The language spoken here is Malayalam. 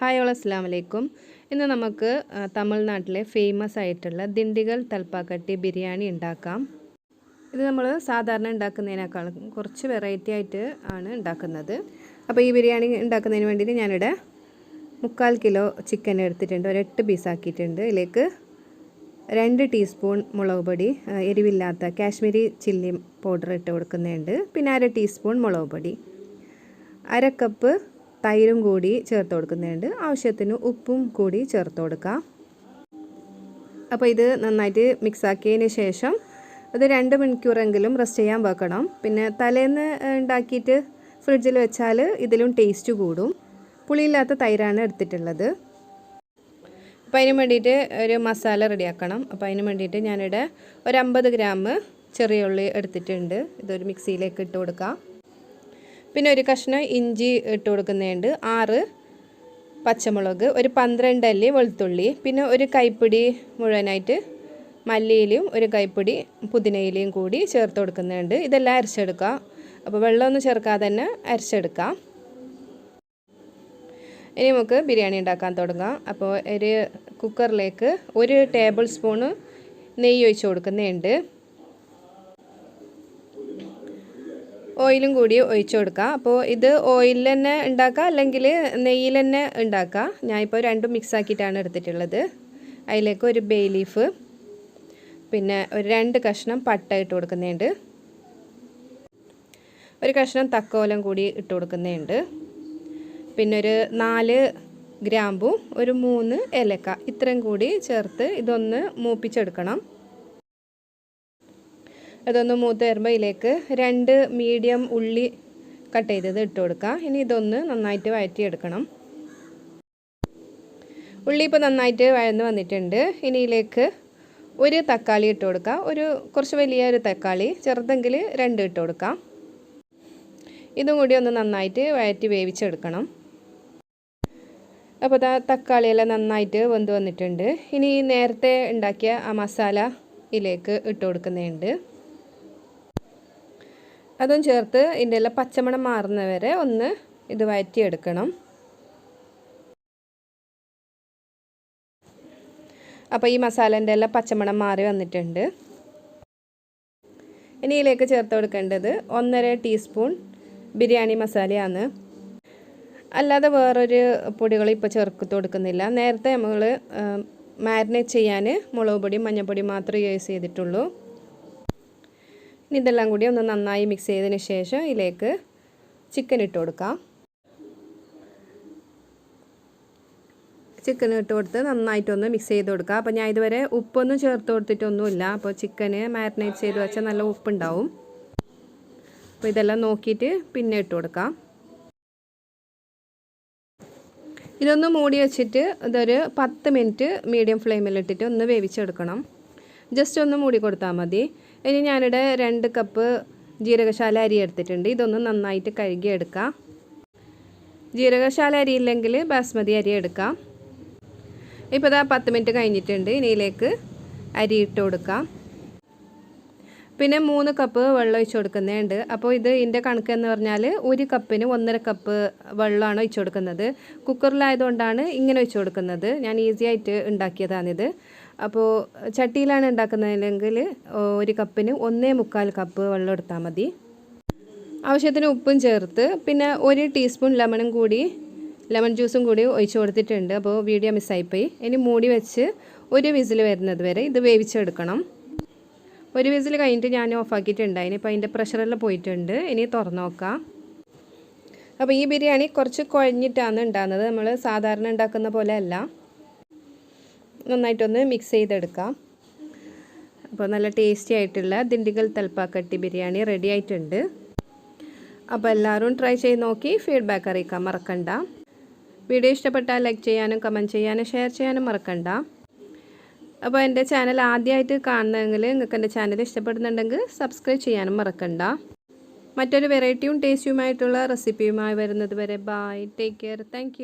ഹായ് ഓൾ അസ്സാം വലൈക്കും ഇന്ന് നമുക്ക് തമിഴ്നാട്ടിലെ ഫേമസ് ആയിട്ടുള്ള ദിണ്ടിഗൽ തൽപ്പാക്കട്ടി ബിരിയാണി ഉണ്ടാക്കാം. ഇത് നമ്മൾ സാധാരണ ഉണ്ടാക്കുന്നതിനേക്കാളും കുറച്ച് വെറൈറ്റി ആയിട്ട് ആണ് ഉണ്ടാക്കുന്നത്. അപ്പോൾ ഈ ബിരിയാണി ഉണ്ടാക്കുന്നതിന് വേണ്ടിയിട്ട് ഞാനിവിടെ മുക്കാൽ കിലോ ചിക്കൻ എടുത്തിട്ടുണ്ട്. ഒരു എട്ട് പീസാക്കിയിട്ടുണ്ട് ഇതിലേക്ക് രണ്ട് ടീസ്പൂൺ മുളക് പൊടി എരിവില്ലാത്ത കാശ്മീരി ചില്ലി പൗഡർ ഇട്ട് കൊടുക്കുന്നുണ്ട് പിന്നെ അര ടീസ്പൂൺ മുളക് പൊടി അര കപ്പ് തൈരും കൂടി ചേർത്ത് കൊടുക്കുന്നുണ്ട്. ആവശ്യത്തിന് ഉപ്പും കൂടി ചേർത്ത് കൊടുക്കാം. അപ്പോൾ ഇത് നന്നായിട്ട് മിക്സ് ആക്കിയതിന് ശേഷം അത് രണ്ട് മണിക്കൂറെങ്കിലും റെസ്റ്റ് ചെയ്യാൻ വെക്കണം. പിന്നെ തലേന്ന് ഉണ്ടാക്കിയിട്ട് ഫ്രിഡ്ജിൽ വെച്ചാൽ ഇതിലും ടേസ്റ്റ് കൂടും. പുളിയില്ലാത്ത തൈരാണ് എടുത്തിട്ടുള്ളത്. അപ്പോൾ അതിന് വേണ്ടിയിട്ട് ഒരു മസാല റെഡിയാക്കണം അപ്പോൾ അതിന് വേണ്ടിയിട്ട് ഞാനിവിടെ ഒരു അമ്പത് ഗ്രാം ചെറിയ ഉള്ളി എടുത്തിട്ടുണ്ട്. ഇതൊരു മിക്സിയിലേക്ക് ഇട്ട് കൊടുക്കാം. പിന്നെ ഒരു കഷ്ണം ഇഞ്ചി ഇട്ട് കൊടുക്കുന്നുണ്ട് ആറ് പച്ചമുളക് ഒരു പന്ത്രണ്ട് അല്ലി വെളുത്തുള്ളി പിന്നെ ഒരു കൈപ്പിടി മുഴുവനായിട്ട് മല്ലിയിലയും ഒരു കൈപ്പിടി പുതിനയിലയും കൂടി ചേർത്ത് കൊടുക്കുന്നുണ്ട് ഇതെല്ലാം അരച്ചെടുക്കുക. അപ്പോൾ വെള്ളമൊന്നും ചേർക്കാതെ തന്നെ അരച്ചെടുക്കാം ഇനി നമുക്ക് ബിരിയാണി ഉണ്ടാക്കാൻ തുടങ്ങാം. അപ്പോൾ ഒരു കുക്കറിലേക്ക് ഒരു ടേബിൾ സ്പൂണ് നെയ്യ് ഒഴിച്ച് കൊടുക്കുന്നുണ്ട് ഓയിലും കൂടി ഒഴിച്ചു കൊടുക്കാം അപ്പോൾ ഇത് ഓയിലിൽ തന്നെ ഉണ്ടാക്കാം അല്ലെങ്കിൽ നെയ്യിൽ തന്നെ ഉണ്ടാക്കാം ഞാനിപ്പോൾ രണ്ടും മിക്സ് ആക്കിയിട്ടാണ് എടുത്തിട്ടുള്ളത്. അതിലേക്ക് ഒരു ബേ ലീഫ് പിന്നെ ഒരു രണ്ട് കഷ്ണം പട്ട ഇട്ട് കൊടുക്കുന്നുണ്ട്. ഒരു കഷ്ണം തക്കോലം കൂടി ഇട്ട് കൊടുക്കുന്നുണ്ട്. പിന്നെ ഒരു നാല് ഗ്രാമ്പും ഒരു മൂന്ന് ഏലക്ക ഇത്രയും കൂടി ചേർത്ത് ഇതൊന്ന് മൂപ്പിച്ചെടുക്കണം. അതൊന്ന് മൂത്ത് വരുമ്പോൾ ഇതിലേക്ക് രണ്ട് മീഡിയം ഉള്ളി കട്ട് ചെയ്തത് ഇട്ട് കൊടുക്കുക ഇനി ഇതൊന്ന് നന്നായിട്ട് വഴറ്റിയെടുക്കണം. ഉള്ളി ഇപ്പോൾ നന്നായിട്ട് വഴന്ന് വന്നിട്ടുണ്ട്. ഇനി ഇതിലേക്ക് ഒരു തക്കാളി ഇട്ട് കൊടുക്കുക ഒരു കുറച്ച് വലിയ ഒരു തക്കാളി ചെറുതെങ്കിൽ രണ്ട് ഇട്ട് കൊടുക്കാം. ഇതും കൂടി ഒന്ന് നന്നായിട്ട് വഴറ്റി വേവിച്ചെടുക്കണം. അപ്പോൾ തക്കാളിയെല്ലാം നന്നായിട്ട് വെന്ത് വന്നിട്ടുണ്ട്. ഇനി നേരത്തെ ഉണ്ടാക്കിയ ആ മസാല ഇതിലേക്ക് ഇട്ട് കൊടുക്കുന്നുണ്ട്. അതും ചേർത്ത് ഇതിന്റെ എല്ലാം പച്ചമണം മാറുന്നവരെ ഒന്ന് ഇത് വഴറ്റിയെടുക്കണം. അപ്പോൾ ഈ മസാലേന്റെ എല്ലാം പച്ചമണം മാറി വന്നിട്ടുണ്ട്. ഇനി ഇതിലേക്ക് ചേർത്ത് കൊടുക്കേണ്ടത് ഒന്നര ടീസ്പൂൺ ബിരിയാണി മസാലയാണ്. അല്ലാതെ വേറൊരു പൊടികൾ ഇപ്പോൾ ചേർത്ത് കൊടുക്കുന്നില്ല. നേരത്തെ നമ്മൾ മാരിനേറ്റ് ചെയ്യാൻ മുളക് പൊടിയും മഞ്ഞൾപ്പൊടിയും മാത്രമേ യൂസ് ചെയ്തിട്ടുള്ളൂ. ഇനി ഇതെല്ലാം കൂടി ഒന്ന് നന്നായി മിക്സ് ചെയ്തതിന് ശേഷം ഇതിലേക്ക് ചിക്കൻ ഇട്ട് കൊടുക്കാം. ചിക്കൻ ഇട്ട് കൊടുത്ത് നന്നായിട്ടൊന്ന് മിക്സ് ചെയ്ത് കൊടുക്കുക അപ്പോൾ ഞാൻ ഇതുവരെ ഉപ്പൊന്നും ചേർത്ത് കൊടുത്തിട്ടൊന്നുമില്ല. അപ്പോൾ ചിക്കന് മാരിനേറ്റ് ചെയ്ത് വെച്ചാൽ നല്ല ഉപ്പുണ്ടാവും. അപ്പോൾ ഇതെല്ലാം നോക്കിയിട്ട് പിന്നെ ഇട്ട് കൊടുക്കാം. ഇതൊന്ന് മൂടി വെച്ചിട്ട് ഇതൊരു പത്ത് മിനിറ്റ് മീഡിയം ഫ്ലെയിമിലിട്ടിട്ട് ഒന്ന് വേവിച്ചെടുക്കണം. ജസ്റ്റ് ഒന്ന് മൂടി കൊടുത്താൽ മതി. ഇനി ഞാനിവിടെ രണ്ട് കപ്പ് ജീരകശാല അരി എടുത്തിട്ടുണ്ട്. ഇതൊന്ന് നന്നായിട്ട് കഴുകി എടുക്കാം ജീരകശാല അരി ഇല്ലെങ്കിൽ ബാസ്മതി അരി എടുക്കാം. ഇപ്പോൾ ഇതാ പത്ത് മിനിറ്റ് കഴിഞ്ഞിട്ടുണ്ട്. ഇനിയിലേക്ക് അരി ഇട്ട് കൊടുക്കാം. പിന്നെ മൂന്ന് കപ്പ് വെള്ളം ഒഴിച്ചു കൊടുക്കുന്നുണ്ട്. അപ്പോൾ ഇത് ഇതിന്റെ കണക്ക് എന്ന് പറഞ്ഞാൽ ഒരു കപ്പിന് ഒന്നര കപ്പ് വെള്ളമാണ് ഒഴിച്ചു കൊടുക്കുന്നത്. കുക്കറിലായതുകൊണ്ടാണ് ഇങ്ങനെ ഒഴിച്ചു കൊടുക്കുന്നത്. ഞാൻ ഈസി ആയിട്ട് ഉണ്ടാക്കിയതാണിത്. അപ്പോൾ ചട്ടിയിലാണ് ഉണ്ടാക്കുന്നതെങ്കിൽ ഒരു കപ്പിന് ഒന്നേ മുക്കാൽ കപ്പ് വെള്ളം എടുത്താൽ മതി. ആവശ്യത്തിന് ഉപ്പും ചേർത്ത് പിന്നെ ഒരു ടീസ്പൂൺ ലെമണും കൂടി ലെമൺ ജ്യൂസും കൂടി ഒഴിച്ചു കൊടുത്തിട്ടുണ്ട്. അപ്പോൾ വീഡിയോ മിസ്സായിപ്പോയി. ഇനി മൂടി വെച്ച് ഒരു വിസിൽ വരുന്നത് വരെ ഇത് വേവിച്ചെടുക്കണം. ഒരു വിസിൽ കഴിഞ്ഞിട്ട് ഞാൻ ഓഫാക്കിയിട്ടുണ്ട് അതിനിപ്പോൾ അതിന്റെ പ്രഷറെല്ലാം പോയിട്ടുണ്ട്. ഇനി തുറന്നു നോക്കാം. അപ്പോൾ ഈ ബിരിയാണി കുറച്ച് കുഴഞ്ഞിട്ടാണ് ഉണ്ടാകുന്നത്. നമ്മൾ സാധാരണ ഉണ്ടാക്കുന്ന പോലെ അല്ല. നന്നായിട്ടൊന്ന് മിക്സ് ചെയ്തെടുക്കാം. അപ്പോൾ നല്ല ടേസ്റ്റി ആയിട്ടുള്ള ദിണ്ടിഗൽ തൽപ്പാക്കട്ടി ബിരിയാണി റെഡി ആയിട്ടുണ്ട്. അപ്പോൾ എല്ലാവരും ട്രൈ ചെയ്ത് നോക്കി ഫീഡ്ബാക്ക് അറിയിക്കാൻ മറക്കണ്ട. വീഡിയോ ഇഷ്ടപ്പെട്ടാൽ ലൈക്ക് ചെയ്യാനും കമന്റ് ചെയ്യാനും ഷെയർ ചെയ്യാനും മറക്കണ്ട. അപ്പോൾ എന്റെ ചാനൽ ആദ്യമായിട്ട് കാണുന്നതെങ്കിൽ നിങ്ങൾക്ക് എന്റെ ചാനൽ ഇഷ്ടപ്പെടുന്നുണ്ടെങ്കിൽ സബ്സ്ക്രൈബ് ചെയ്യാനും മറക്കണ്ട. മറ്റൊരു വെറൈറ്റിയും ടേസ്റ്റിയുമായിട്ടുള്ള റെസിപ്പിയുമായി വരുന്നത് വരെ ബായ് ടേക്ക് കെയർ താങ്ക്